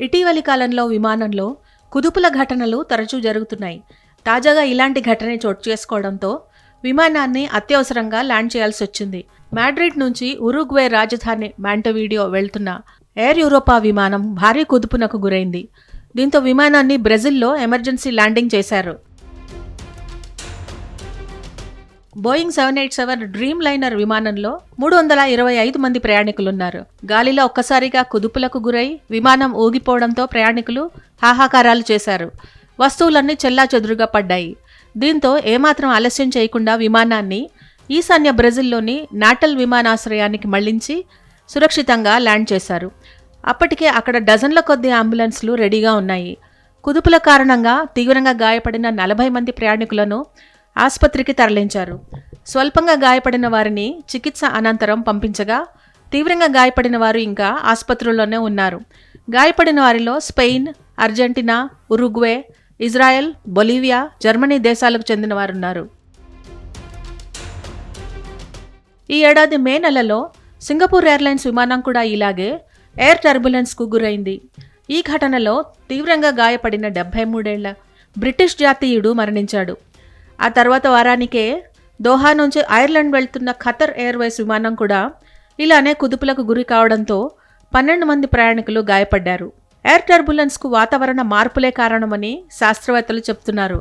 ఇటీవలి కాలంలో విమానంలో కుదుపుల ఘటనలు తరచూ జరుగుతున్నాయి. తాజాగా ఇలాంటి ఘటనే చోటు చేసుకోవడంతో విమానాన్ని అత్యవసరంగా ల్యాండ్ చేయాల్సి వచ్చింది. మాడ్రిడ్ నుంచి ఉరుగ్వే రాజధాని మాంటవీడియో వెళ్తున్న ఎయిర్ యూరోపా విమానం భారీ కుదుపునకు గురైంది. దీంతో విమానాన్ని బ్రెజిల్లో ఎమర్జెన్సీ ల్యాండింగ్ చేశారు. Boeing seven eight seven dreamliner విమానంలో మూడు వందల ఇరవై ఐదు మంది ప్రయాణికులున్నారు. గాలిలో ఒక్కసారిగా కుదుపులకు గురై విమానం ఊగిపోవడంతో ప్రయాణికులు హాహాకారాలు చేశారు. వస్తువులన్నీ చెల్లా పడ్డాయి. దీంతో ఏమాత్రం ఆలస్యం చేయకుండా విమానాన్ని ఈశాన్య బ్రెజిల్లోని నాటల్ విమానాశ్రయానికి మళ్ళించి సురక్షితంగా ల్యాండ్ చేశారు. అప్పటికే అక్కడ డజన్ల కొద్ది అంబులెన్స్లు రెడీగా ఉన్నాయి. కుదుపుల కారణంగా తీవ్రంగా గాయపడిన నలభై మంది ప్రయాణికులను ఆసుపత్రికి తరలించారు. స్వల్పంగా గాయపడిన వారిని చికిత్స అనంతరం పంపించగా తీవ్రంగా గాయపడిన వారు ఇంకా ఆసుపత్రుల్లోనే ఉన్నారు. గాయపడిన వారిలో Spain Argentina Uruguay Israel Bolivia Germany దేశాలకు చెందిన వారున్నారు. ఈ ఏడాది మే నెలలో సింగపూర్ ఎయిర్లైన్స్ విమానం కూడా ఇలాగే ఎయిర్ టర్బులెన్స్కు గురైంది. ఈ ఘటనలో తీవ్రంగా గాయపడిన డెబ్బై మూడేళ్ళ బ్రిటిష్ జాతీయుడు మరణించాడు. ఆ తర్వాత వారానికే దోహా నుంచి ఐర్లాండ్ వెళ్తున్న ఖతర్ ఎయిర్వేస్ విమానం కూడా ఇలానే కుదుపులకు గురి కావడంతో పన్నెండు మంది ప్రయాణికులు గాయపడ్డారు. ఎయిర్ టర్బులెన్స్కు వాతావరణ మార్పులే కారణమని శాస్త్రవేత్తలు చెప్తున్నారు.